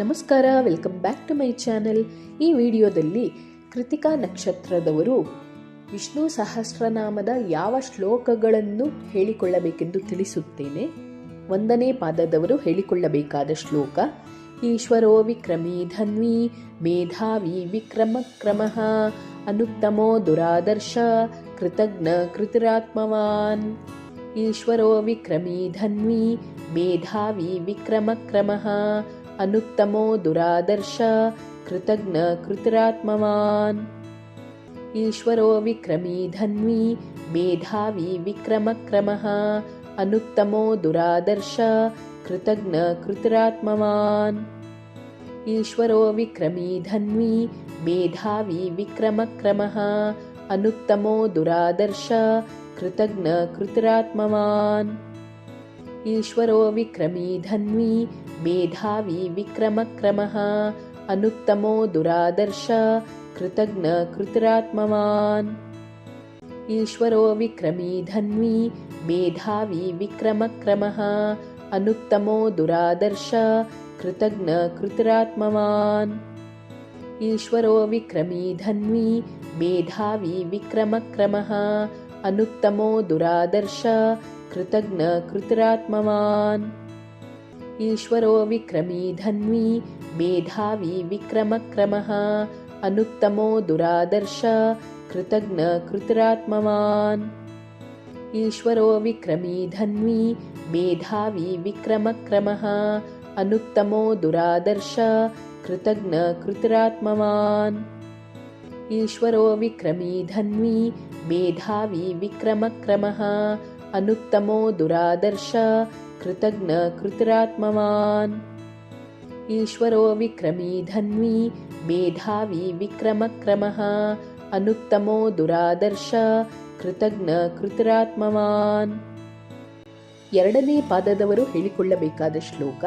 ನಮಸ್ಕಾರ welcome back to my channel ಈ ವಿಡಿಯೋದಲ್ಲಿ ಕೃತಿಕಾ ನಕ್ಷತ್ರದವರು ವಿಷ್ಣು ಸಹಸ್ರನಾಮದ ಯಾವ ಶ್ಲೋಕಗಳನ್ನು ಹೇಳಿಕೊಳ್ಳಬೇಕೆಂದು ತಿಳಿಸುತ್ತೇನೆ. ಒಂದನೇ ಪಾದದವರು ಹೇಳಿಕೊಳ್ಳಬೇಕಾದ ಶ್ಲೋಕ, ಈಶ್ವರೋ ವಿಕ್ರಮೀ ಧನ್ವಿ, ಮೇಧಾವಿ ವಿಕ್ರಮ ಕ್ರಮಃ ಅನುತ್ತಮೋ ದುರಾದರ್ಶ, ಕೃತಜ್ಞ ಕೃತಿರಾತ್ಮವಾನ್. ಈಶ್ವರೋ ವಿಕ್ರಮೀ ಧನ್ವಿ, ಮೇಧಾವಿ ವಿಕ್ರಮ ಕ್ರಮಃ अनुत्तमो दुरादर्श कृतघ्न कृतरात्मवान्। ईश्वरो विक्रमी धन्वी मेधावी विक्रमक्रमः अनुत्तमो दुरादर्श कृतघ्न कृतरात्मवान्। ईश्वरो विक्रमी धन्वी मेधावी विक्रमक्रमः अनुत्तमो दुरादर्श कृतघ्न कृतरात्मवान्। ईश्वरो विक्रमी धन्वी मेधावी विक्रमक्रमः अनुत्तमो दुरादर्श कृतज्ञ कृतरात्मवान्। ईश्वरो विक्रमी धन्वी मेधावी विक्रमक्रमः अनुत्तमो दुरादर्श कृतज्ञ कृतरात्मवान्। ईश्वरो विक्रमी धन्वी मेधावी विक्रमक्रमः अनुत्तमो दुरादर्श कृतघ कृतिरात्मवान्। ईश्वरो विक्रमी धन्वी मेधावी विक्रमक्रमः अनुत्तमो दुरादर्श कृतज्ञ कृतरात्मवान्। ईश्वरो विक्रमी धन्वी मेधावी विक्रमक्रमः अनुत्तमो दुरादर्श कृतज्ञ कृतरात्मवान्। ईश्वरो विक्रमी धन्वी मेधावी विक्रमक्रमः अनुत्तमो दुरादर्श ಕೃತಜ್ಞ कृतरात्मवान् ईश्वरो विक्रमी ಮೇಧಾವಿ मेधावी विक्रमक्रमः ಅನುತ್ತಮೋ ದುರಾದರ್ಶ, ಕೃತಜ್ಞ ಕೃತರಾತ್ಮವಾನ್. ಎರಡನೇ ಪಾದದವರು ಹೇಳಿಕೊಳ್ಳಬೇಕಾದ ಶ್ಲೋಕ,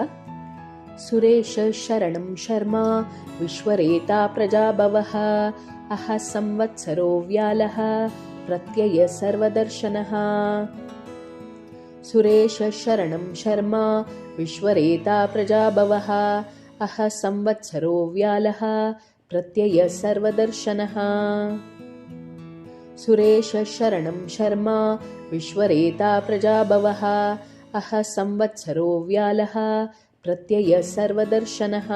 ಸುರೇಶ ಶರಣಂ ಶರ್ಮಾ, ವಿಶ್ವರೇತಾ ಪ್ರಜಾಭವಃ, ಅಹ ಸಂವತ್ಸರೋ ವ್ಯಾಲ, ಪ್ರತ್ಯಯ ಸರ್ವದರ್ಶನಃ. सुरेशशरणं शर्मा विश्वरेता प्रजाभवः। अह संवत्सरो व्यालः प्रत्ययः सर्वदर्शनः। सुरेशशरणं शर्मा विश्वरेता प्रजाभवः। अह संवत्सरो व्यालः प्रत्ययः सर्वदर्शनः।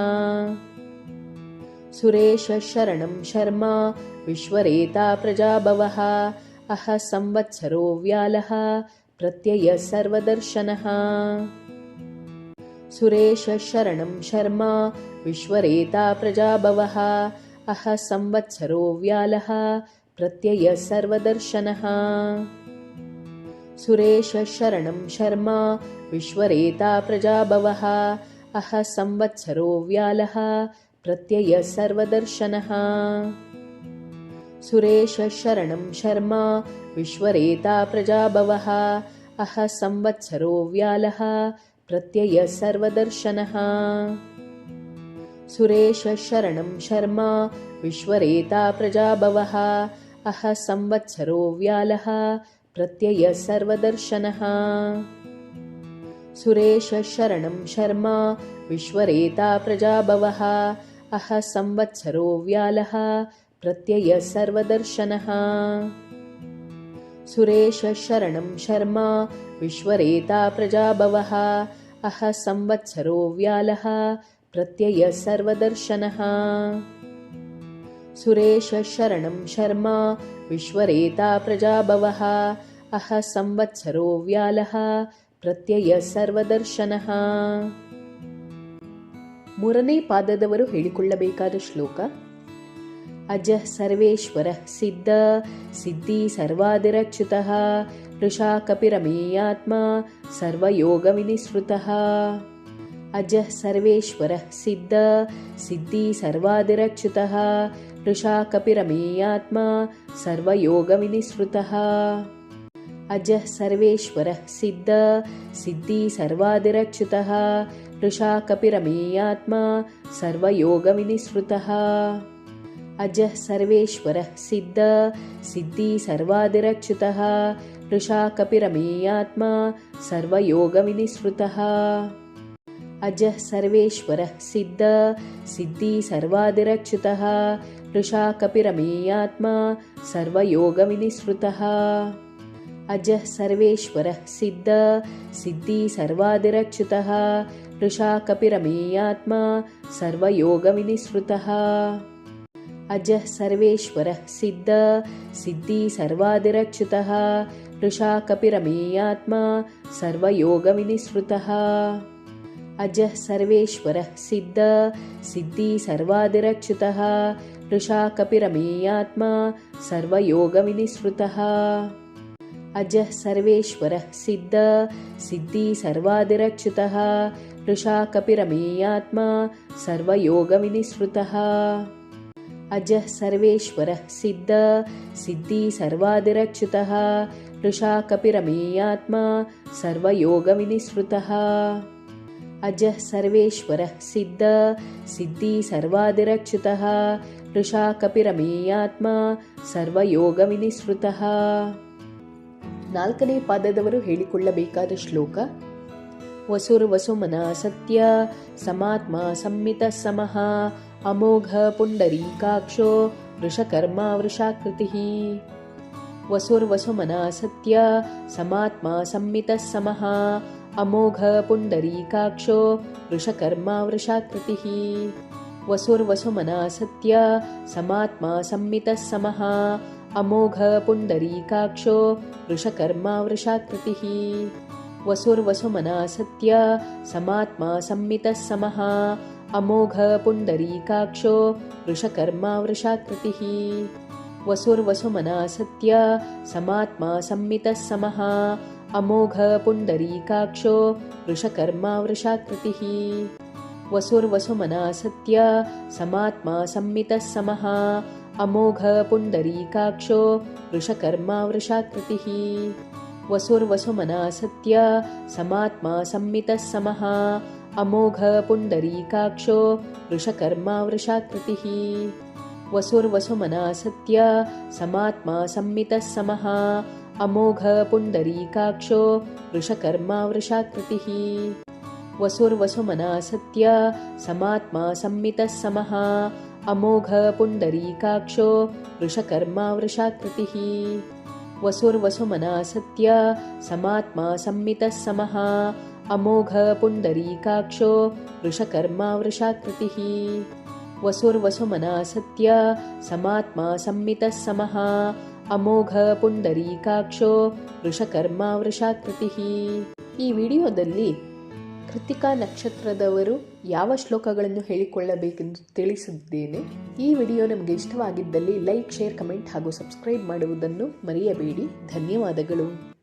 सुरेशशरणं शर्मा विश्वरेता प्रजाभवः। अह संवत्सरो व्यालः प्रत्ययः सर्वदर्शनः। सुरेशशरणं शर्मा विश्वरेता प्रजाभवः। अह संवत्सरो व्यालः प्रत्ययः सर्वदर्शनः। सुरेशशरणं शर्मा विश्वरेता प्रजाभवः। अह संवत्सरो व्यालः प्रत्यय सर्वदर्शनः। सुरेशशरणं शर्मा विश्वरेता प्रजाभवः अह संवत्सरो व्यालः प्रत्ययः सर्वदर्शनः। सुरेशशरणं शर्मा विश्वरेता प्रजाभवः अह संवत्सरो व्यालः प्रत्ययः सर्वदर्शनः। सुरेशशरणं शर्मा विश्वरेता प्रजाभवः अह संवत्सरो व्यालः ಪ್ರತ್ಯಯ ಸರ್ವದರ್ಶನ. ಸುರೇಶ ಶರಣಂ ಶರ್ಮಾ, ವಿಶ್ವರೇತಾ ಪ್ರಜಾಭವಃ. ಅಹ ಸಂವಚ್ಛರೋ ವ್ಯಾಲಃ, ಪ್ರತ್ಯಯ ಸರ್ವದರ್ಶನಃ. ಸುರೇಶ ಶರಣಂ ಶರ್ಮಾ, ವಿಶ್ವರೇತಾ ಪ್ರಜಾಭವಃ. ಅಹ ಸಂವಚ್ಛರೋ ವ್ಯಾಲಃ, ಪ್ರತ್ಯಯ ಸರ್ವದರ್ಶನಃ. ಮುರನೇ ಪಾದದವರು ಹೇಳಿಕೊಳ್ಳಬೇಕಾದ ಶ್ಲೋಕ अजः सर्वेश्वरः सिद्ध सिद्धि सर्वादिरच्युतः नृषा कपिरमेयात्मा सर्वयोगविनिसृतः। अजः सर्वेश्वरः सिद्ध सिद्धि सर्वादिरच्युतः नृषा कपिरमेयात्मा सर्वयोगविनिसृतः। अजः सर्वेश्वरः सिद्ध सिद्धि सर्वादिरच्युतः नृषा कपिरमेयात्मा सर्वयोगविनिसृतः। अजः सर्वेश्वरः सिद्ध सिद्धि सर्वादिरच्युतः वृषा कपिरमेयात्मा सर्वयोगविनिसृतः। अजः सर्वेश्वरः सिद्ध सिद्धि सर्वादिरच्युतः वृषा कपिरमेयात्मा सर्वयोगविनिसृतः। अजः सर्वेश्वरः सिद्ध सिद्धि सर्वादिरच्युतः वृषा कपिरमेयात्मा सर्वयोगविनिसृतः अजः सर्वेश्वरः सिद्ध सिद्धि सर्वादिरच्युतः। वृषा कपिरमेयात्मा सर्वयोगविनिसृतः। अजः सर्वेश्वरः सिद्ध सिद्धि सर्वादिरच्युतः। वृषा कपिरमेयात्मा सर्वयोगविनिसृतः। अजः सर्वेश्वरः सिद्ध सिद्धि सर्वादिरच्युतः। वृषा कपिरमेयात्मा सर्वयोगविनिसृतः ಅಜಃ ಸರ್ವೇಶ್ವರಃ ಸಿದ್ಧ, ಸಿದ್ಧಿ ಸರ್ವಾದಿರಚ್ಯುತಃ. ವೃಷಾ ಕಪಿರಮೇಯಾತ್ಮ ಸರ್ವಯೋಗವಿನಿಸೃತಃ. ಅಜಃ ಸರ್ವೇಶ್ವರಃ ಸಿದ್ಧ, ಸಿದ್ಧಿ ಸರ್ವಾದಿರಚ್ಯುತಃ. ವೃಷಾ ಕಪಿರಮೇಯಾತ್ಮ ಸರ್ವಯೋಗವಿನಿಸೃತಃ. ನಾಲ್ಕನೇ ಪಾದದವರು ಹೇಳಿಕೊಳ್ಳಬೇಕಾದ ಶ್ಲೋಕ, ವಸುರ್ವಸುಮನ ಸತ್ಯ, ಸಮಾತ್ಮ ಸಂಮಿತ ಸಮಹ अमोघ पुण्डरीकाक्षो वृषकर्मा वृषाकृतिः। वसुर्वसुमना सत्य समात्मा सम्मितः समः। अमोघ पुण्डरीकाक्षो वृषकर्मा वृषाकृतिः। वसुर्वसुमना सत्य समात्मा सम्मितः समः। अमोघ पुण्डरीकाक्षो वृषकर्मा वृषाकृतिः। वसुर्वसुमना सत्य समात्मा सम्मितः समः। अमोघ पुण्डरीकाक्षो ऋषकर्मावृषाकृतिः वसुर्वसुमनासत्य समात्मासम्मितः समः। अमोघ पुण्डरीकाक्षो वृषकर्मावृषाकृतिः वसुर्वसुमनासत्य समः। अमोघ पुण्डरीकाक्षो वृषकर्मावृषाकृतिः वसुर्वसुमनासत्य समात्मासम्मितः समः। अमोघ पुण्डरीकाक्षो वृषकर्मावृषाकृतिः वसुर्वसुमनासत्य समः। अमोघ पुण्डरीकाक्षो वृषकर्मावृषाकृतिः वसुर्वसुमनासत्य समः। अमोघ पुण्डरीकाक्षो वृषकर्मावृषाकृतिः वसुर्वसुमनासत्य समात्मासम्मितः समः। ಅಮೋಘ ಪುಂಡರೀಕಾಕ್ಷೋ ವೃಷಕರ್ಮ ವೃಷಾಕೃತಿ. ವಸುರ್ವಸುಮನ ಸತ್ಯ ಸಮಾತ್ಮ ಸಂಮಿತ ಸಮಃ. ಅಮೋಘ ಪುಂಡರೀಕಾಕ್ಷೋ ವೃಷಕರ್ಮ ವೃಷಾಕೃತಿ. ಈ ವಿಡಿಯೋದಲ್ಲಿ ಕೃತಿಕಾ ನಕ್ಷತ್ರದವರು ಯಾವ ಶ್ಲೋಕಗಳನ್ನು ಹೇಳಿಕೊಳ್ಳಬೇಕೆಂದು ತಿಳಿಸಿದ್ದೇನೆ. ಈ ವಿಡಿಯೋ ನಮಗೆ ಇಷ್ಟವಾಗಿದ್ದಲ್ಲಿ ಲೈಕ್, ಶೇರ್, ಕಮೆಂಟ್ ಹಾಗೂ ಸಬ್ಸ್ಕ್ರೈಬ್ ಮಾಡುವುದನ್ನು ಮರೆಯಬೇಡಿ. ಧನ್ಯವಾದಗಳು.